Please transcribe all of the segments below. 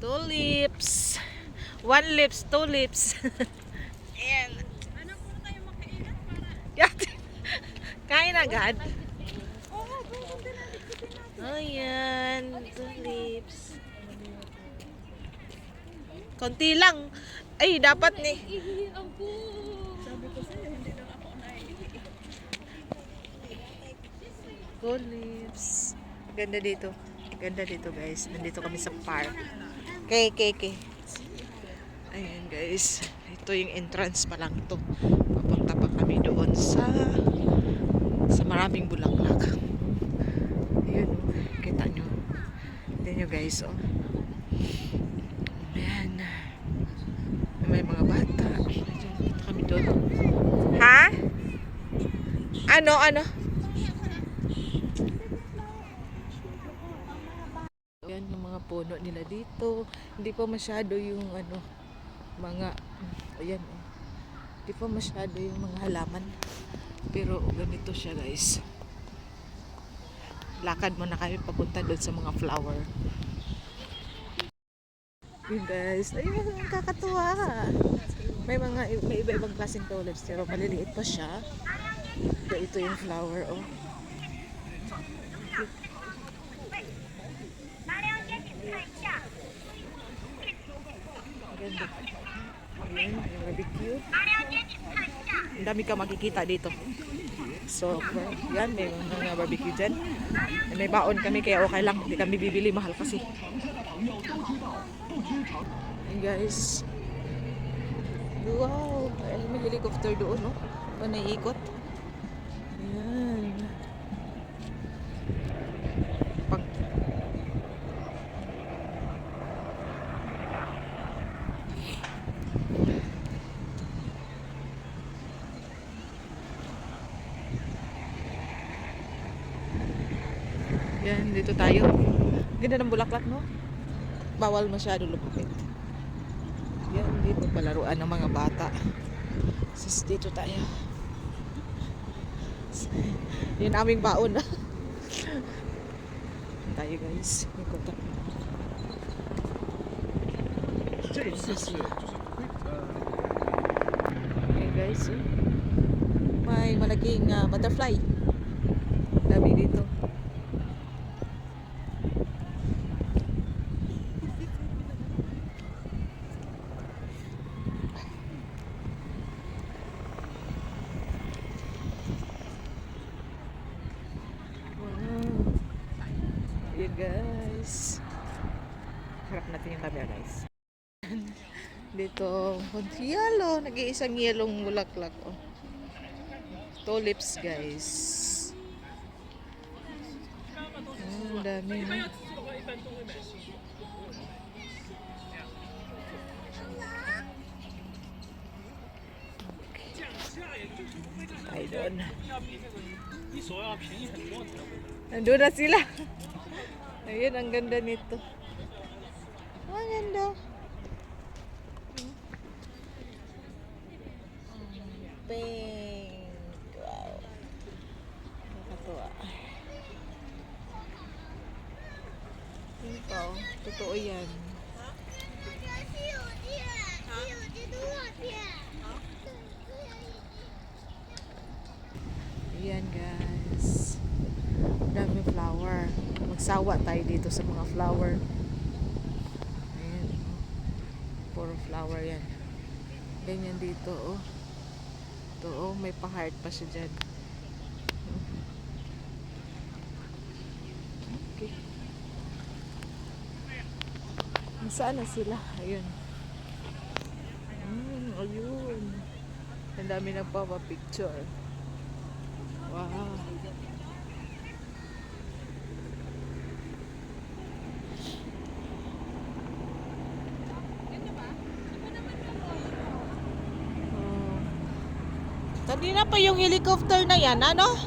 Tulips. One lips, two lips. Ayan. Ano po tayo makailan para? Kain agad. Ayan, tulips. Konti lang. Ay, dapat ni. Sabi ko sa'yo, hindi lang ako naiihi. Tulips. Ganda dito. Ganda dito, guys. Nandito kami sa park. Kay, kay, kay. Ayan, guys. Ito yung entrance pa lang to. Papunta pa kami doon sa sa maraming bulaklak. Ayan, oh. Kita nyo. Tignan nyo, guys, oh. Ayan. May mga bata. Punta kami doon. Ha? Ano, ano? Mga puno nila dito. Hindi pa masyado yung ano, mga, ayan oh. Hindi pa masyado yung mga halaman. Pero ganito siya guys. Lakad muna kami papunta doon sa mga flower. Yun guys, ayun, kakatuwa May mga, may iba-ibang klaseng tulips, pero maliliit pa siya. Ito yung flower, oh. Ang dami ka makikita dito. So, yan, may mga barbecue dyan. May baon kami, kaya okay lang. Hindi kami bibili, mahal kasi. Ayan guys. Wow! Ay, may helicopter doon, no? Pa naiikot. Ayan. Pag Yan, dito tayo. Ganda ng bulaklak, no? Bawal masyado lumapit. Yan, dito palaruan ng mga bata. Sis, dito tayo. Yun aming baon. tayo, guys. Ikot tayo. Jesus. Okay, guys. May malaking uh, ah, butterfly. Dami dito. Ayan guys. Harap natin yung camera guys. Dito, yellow, nag-iisang yelong bulaklak. Oh. Tulips, guys. Ang dami, no? Tayo doon. Nandun na sila. Ayun, ang ganda nito. Ang ganda. Pink. Wow. Nakakatuwa. Ito, totoo yan. Ayan guys. Ang Dami flower. Magsawa tayo dito sa mga flower. Ayan. Puro flower yan. Ganyan dito oh. Ito oh, may pa-heart pa siya dyan. Okay. Nasaan na sila? Ayun. Mm, ayun. Ang dami nagpapapicture. Wow. Oh. Kanina pa yung helicopter na yan, ano?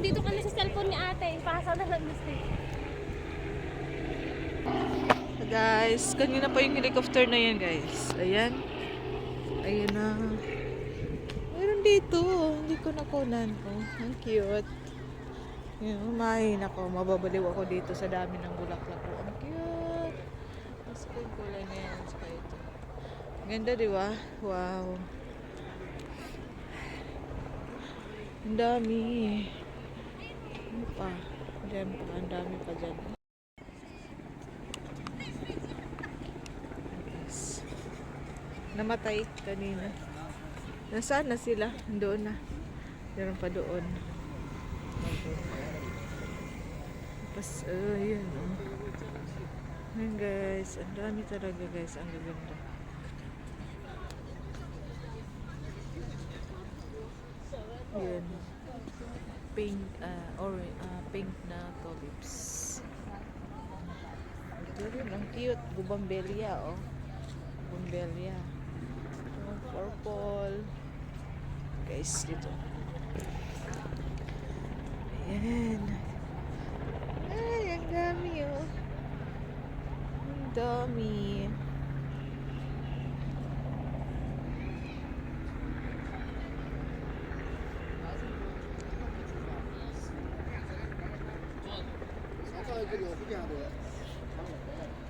Dito ka na sa cellphone ni ate. Ipasa na lang gusto. Guys, kanina pa yung helicopter na yan, guys. Ayan. Ayan na. Meron dito. Hindi ko nakunan. Oh, ang cute. Yan, umahin ako. Mababaliw ako dito sa dami ng bulaklak. Oh, ang cute. Mas ko yung kulay na yan. Saka ito. Ganda, di ba? Wow. Ang dami. Ano pa? Diyan pa. Ang dami pa dyan. Namatay kanina. Nasaan na sila? Doon na. Meron pa doon. Tapos, oh, yun. Oh. Guys. Ang dami talaga guys. Ang gaganda. Yun. Pink, uh, or, uh, pink na tulips. Ito rin, ang cute. Bubambelia, oh. Bubambelia. Oh, purple. Guys, dito. Ayan. Ay, ang dami, oh. Ang dami. Dagat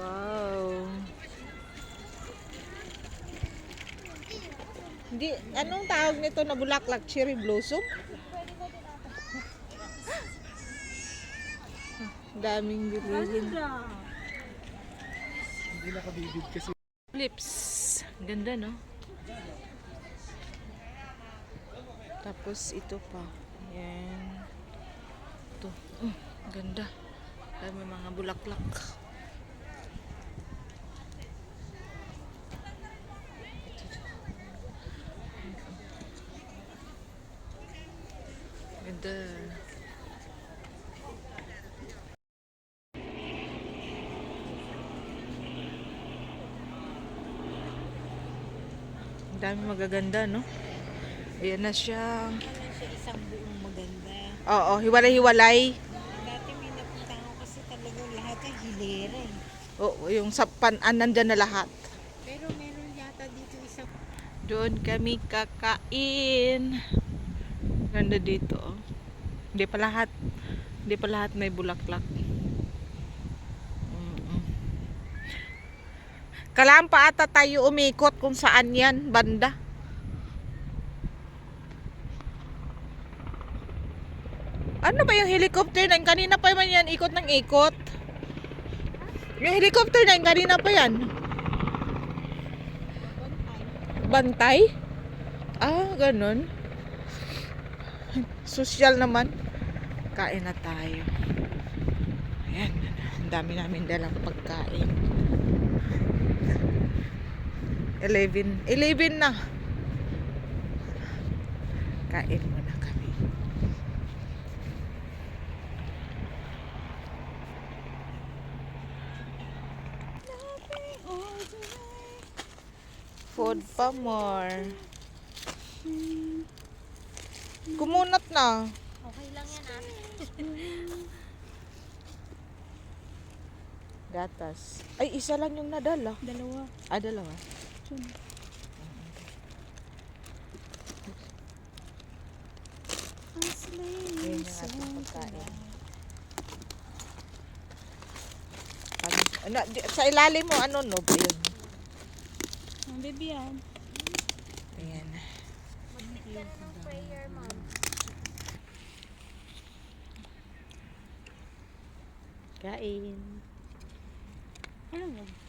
Wow. Hindi, anong tawag nito na bulaklak? Cherry blossom? Daming bilihin. Hindi nakabibig kasi. Lips. Ganda, no? Tapos ito pa. Yan. Ito. Mm, ganda. Dami mga bulaklak. Ganda. Ang dami magaganda, no? Ayan na siya. siya isang buong maganda. Oo, hiwalay-hiwalay. Dati may napunta ako kasi talagang lahat ay hilera eh. Oo, yung sa panan nandyan na lahat. Pero meron yata dito isang Doon kami kakain. Ganda dito. oh. Hindi pa lahat. Hindi pa lahat may bulaklak. Mm-mm. Kailangan pa ata tayo umikot kung saan yan, banda. Ano ba yung helicopter na yun? Kanina pa man yan, ikot ng ikot. Yung helicopter na yun, kanina pa yan. Bantay? Ah, ganun. Social naman. Kain na tayo. Ayan. Ang dami namin dalang pagkain. 11. 11 na. Kain muna kami. Food pa more. Kumunat na. Okay lang yan ate. Gatas. Ay, isa lang yung nadala. dalawa. Ah, dalawa. Ayun yung ating pagkain. Ano, di- sa ilalim mo, ano no yun? Ang baby yan. Ayan. Prayer, mom. Kain. Ano